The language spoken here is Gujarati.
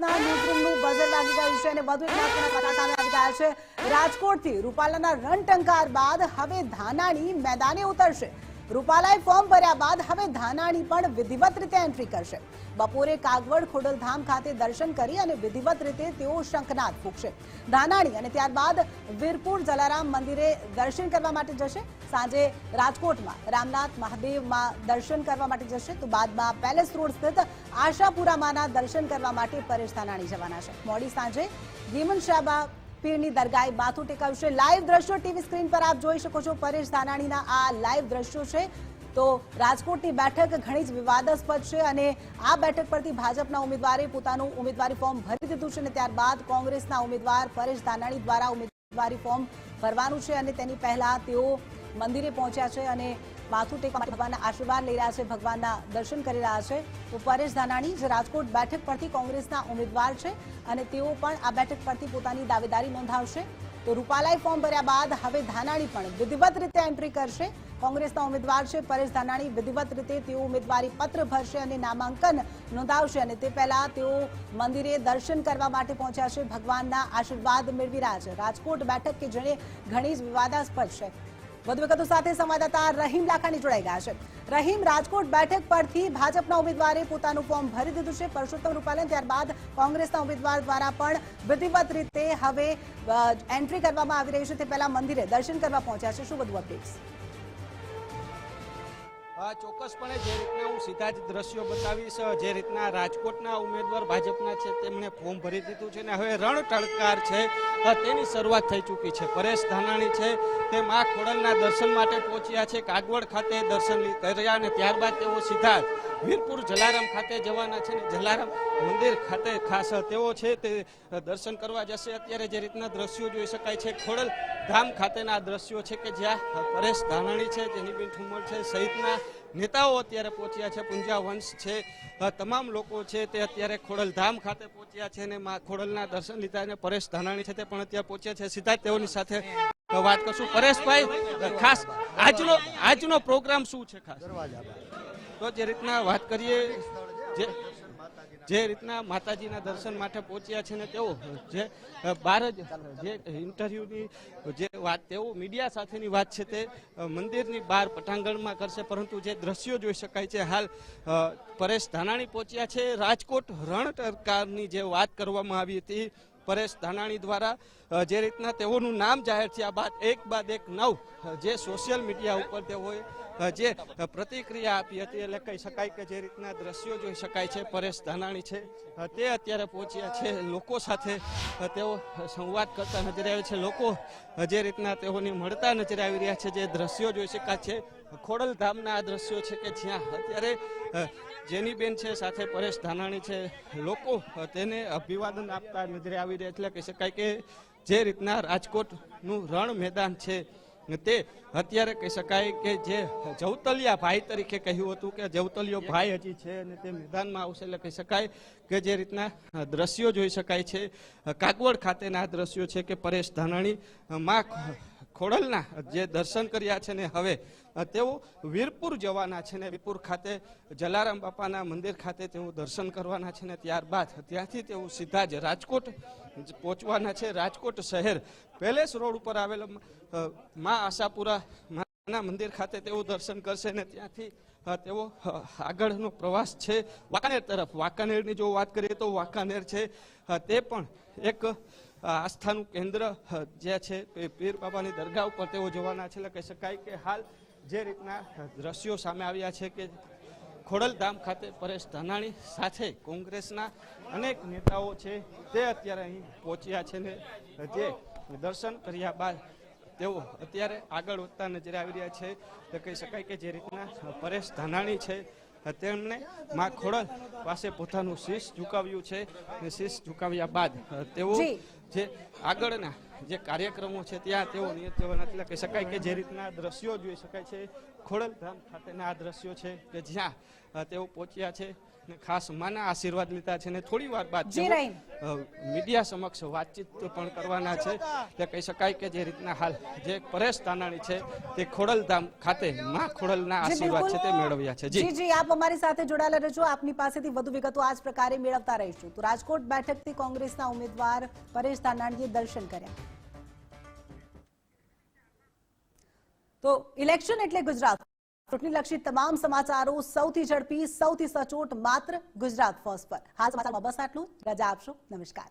ના ન્યૂઝરૂમનું બઝર વાગી ગયું છે અને વધુ એક મહત્વના સામે છે. રાજકોટથી રૂપાલાના રણટંકાર બાદ હવે ધાનાણી મેદાને ઉતરશે. રૂપાલાએ ફોર્મ ભર્યા બાદ હવે ધાનાણી પણ વિધિવત રીતે એન્ટ્રી કરશે. બપોરે કાગવડ ખોડલધામ ખાતે દર્શન કરી અને વિધિવત રીતે તેઓ શંખનાદ ફૂંકશે. ધાનાણી અને ત્યારબાદ વીરપુર જલારામ મંદિરે દર્શન કરવા માટે જશે. સાંજે રાજકોટમાં રામનાથ મહાદેવમાં દર્શન કરવા માટે જશે. તો બાદમાં પેલેસ રોડ સ્થિત આશાપુરામાના દર્શન કરવા માટે પરેશ ધાનાણી જવાના છે. મોડી સાંજે ગીમન શાબા પીરની દરગાહે માથું ટેકાવશે. લાઈવ દ્રશ્યો ટીવી સ્ક્રીન પર આપ જોઈ શકો છો. પરેશ ધાનાણીના આ લાઈવ દ્રશ્યો છે. તો રાજકોટની બેઠક ઘણી જ વિવાદાસ્પદ છે અને આ બેઠક પરથી ભાજપના ઉમેદવારે પોતાનું ઉમેદવારી ફોર્મ ભરી દીધું છે અને ત્યારબાદ કોંગ્રેસના ઉમેદવાર પરેશ ધાનાણી દ્વારા ઉમેદવારી ફોર્મ ભરવાનું છે અને તેની પહેલા તેઓ મંદિરે પહોંચ્યા છે અને માથું ટેકવા માટે ભગવાનના આશીર્વાદ લઈ રહ્યા છે, ભગવાનના દર્શન કરી રહ્યા છે. તો પરેશ ધાનાણી જે રાજકોટ બેઠક પરથી કોંગ્રેસના ઉમેદવાર છે અને તેઓ પણ આ બેઠક પરથી પોતાની દાવેદારી નોંધાવશે. તો રૂપાલાએ ફોર્મ ભર્યા બાદ હવે ધાનાણી પણ વિધિવત રીતે એન્ટ્રી કરશે. કોંગ્રેસના ઉમેદવાર છે, પરેશ ધાનાણી વિધિવત રીતે તેઓ ઉમેદવારી પત્ર ભરશે અને નામાંકન નોંધાવશે અને તે પહેલા તેઓ મંદિરે દર્શન કરવા માટે પહોંચ્યા છે. ભગવાનના આશીર્વાદ મેળવી રહ્યા છે. રાજકોટ બેઠક કે જેણે ઘણી જ વિવાદાસ્પદ છે. વધુ વિગતો સાથે સંવાદદાતા રહીમ લાખાણી જોડાઈ ગયા છે. રહીમ, રાજકોટ બેઠક પરથી ભાજપના ઉમેદવારે પોતાનું ફોર્મ ભરી દીધું છે. પરસોત્તમ રૂપાલા ત્યારબાદ કોંગ્રેસના ઉમેદવાર દ્વારા પણ વિધિવત રીતે હવે એન્ટ્રી કરવામાં આવી રહી છે. તે પહેલા મંદિરે દર્શન કરવા પહોંચ્યા છે. શું વધુ અપડેટ્સ ચોક્કસપણે જે રીતના હું સીધા જ દ્રશ્યો બતાવીશ, જે રીતના રાજકોટના ઉમેદવાર ભાજપના છે, તેમણે ફોર્મ ભરી દીધું છે ને હવે રણ ટળકાર છે તેની શરૂઆત થઈ ચૂકી છે. પરેશ ધાનાણી છે તે મા ખોડલના દર્શન માટે પહોંચ્યા છે. કાગવડ ખાતે દર્શન કર્યા અને ત્યારબાદ તેઓ સીધા વીરપુર જલારામ ખાતે જવાના છે ને જલારામ મંદિર ખાતે ખાસ તેઓ છે તે દર્શન કરવા જશે. અત્યારે જે રીતના દ્રશ્યો જોઈ શકાય છે, ખોડલ ધામ ખાતેના દ્રશ્યો છે કે જ્યાં પરેશ ધાનાણી છે જેનીબેન ઠુમર છે, સહિતના નેતાઓ અત્યારે પહોંચ્યા છે, પુંજા વંશ છે તમામ લોકો છે તે અત્યારે ખોડલધામ ખાતે પહોંચ્યા છે અને મા ખોડલના દર્શન લીધા અને પરેશ ધાનાણી છે તે પણ અત્યારે પહોંચ્યા છે. સીધા તેઓની સાથે વાત કરશું. પરેશભાઈ, ખાસ આજનો આજનો પ્રોગ્રામ શું છે ખાસ? તો જે રીતના વાત કરીએ, જે જે રીતના માતાજીના દર્શન માટે પહોંચ્યા છે ને તેઓ, જે બાર જ, જે ઇન્ટરવ્યુની જે વાત, તેઓ મીડિયા સાથેની વાત છે તે મંદિરની બહાર પટાંગણમાં કરશે, પરંતુ જે દ્રશ્યો જોઈ શકાય છે, હાલ પરેશ ધાનાણી પહોંચ્યા છે. રાજકોટ રણ સરકારની જે વાત કરવામાં આવી હતી, પરેશ ધાનાણી દ્વારા જે રીતના તેઓનું નામ જાહેર થયા બાદ એક બાદ એક નવ જે સોશિયલ મીડિયા ઉપર તેઓએ જે પ્રતિક્રિયા આપી હતી, એટલે કહી શકાય કે જે રીતના દ્રશ્યો જોઈ શકાય છે, પરેશ ધાનાણી છે તે અત્યારે પહોંચ્યા છે, લોકો સાથે તેઓ સંવાદ કરતા નજરે આવે છે, લોકો જે રીતના તેઓને મળતા નજરે આવી રહ્યા છે, જે દ્રશ્યો જોઈ શકાય છે ખોડલધામના આ દ્રશ્યો છે કે જ્યાં અત્યારે જેનીબેન છે, સાથે પરેશ ધાનાણી છે, લોકો તેને અભિવાદન આપતા નજરે આવી રહ્યા એટલે કહી શકાય કે જે રીતના રાજકોટનું રણ મેદાન છે, તે અત્યારે કહી શકાય કે જે જવતલિયા ભાઈ તરીકે કહ્યું હતું કે જવતલિયો ભાઈ હજી છે અને તે મેદાનમાં આવશે એટલે કહી શકાય કે જે રીતના દ્રશ્યો જોઈ શકાય છે. કાગવડ ખાતેના આ દ્રશ્યો છે કે પરેશ ધાનાણી માં ખોડલના જે દર્શન કર્યા છે ને હવે તેઓ વીરપુર જવાના છે ને વીરપુર ખાતે, જલારામ બાપાના મંદિર ખાતે તેઓ દર્શન કરવાના છે ને ત્યારબાદ ત્યાંથી તેઓ સીધા જ રાજકોટ પહોંચવાના છે. રાજકોટ શહેર પેલેસ રોડ ઉપર આવેલા મા આશાપુરા માના મંદિર ખાતે તેઓ દર્શન કરશે ને ત્યાંથી તેઓ આગળનો પ્રવાસ છે વાંકાનેર તરફ. વાંકાનેરની જો વાત કરીએ તો વાંકાનેર છે તે પણ એક આસ્થાનું કેન્દ્ર જે છે એ પીર બાબાની દરગાહ ઉપર તેઓ જોવાના છે. એટલે કહી શકાય કે હાલ જે રીતના દ્રશ્યો સામે આવ્યા છે કે ખોડલધામ ખાતે પરેશ ધાનાણી સાથે કોંગ્રેસના અનેક નેતાઓ છે, તે અત્યારે અહીં પહોંચ્યા છે ને જે દર્શન કર્યા બાદ તેઓ અત્યારે આગળ વધતા નજરે આવી રહ્યા છે. તો કહી શકાય કે જે રીતના પરેશ ધાનાણી છે તેમણે મા ખોડલ પાસે પોતાનું શીશ ઝુકાવ્યું છે શીશ ઝુકાવ્યા બાદ તેઓ જી. આગળના જે કાર્યક્રમો છે, ત્યાં તેઓ નિયત જવાના, એટલે કહી શકાય કે જે રીતના દ્રશ્યો જોઈ શકાય છે ખોડલધામ ખાતેના આ દ્રશ્યો છે કે જ્યાં તેઓ પહોંચ્યા છે ને ખાસ માના આશીર્વાદ લીધા છે ને થોડી વાર બાદ મીડિયા સમક્ષ વાતચીત પણ કરવાના છે. તે કહી શકાય કે જે રીતના હાલ જે પરેશ તાનાણી છે તે ખોડલધામ ખાતે માં ખોડલના ના આશીર્વાદ છે તે મેળવ્યા છે. જી. જી આપ અમારી સાથે જોડાયેલા રહેજો. આપની પાસેથી વધુ વિગતો આ જ પ્રકારે મેળવતા રહીશું. તો રાજકોટ બેઠકથી કોંગ્રેસના ઉમેદવાર પરેશ તાનાણીએ દર્શન કર્યા. તો ઇલેક્શન એટલે ગુજરાત. ચૂંટણીલક્ષી તમામ સમાચારો સૌથી ઝડપી, સૌથી સચોટ માત્ર ગુજરાત ફર્સ્ટ પર. હાલ સમાચારમાં બસ આટલું. રજા આપશો. નમસ્કાર.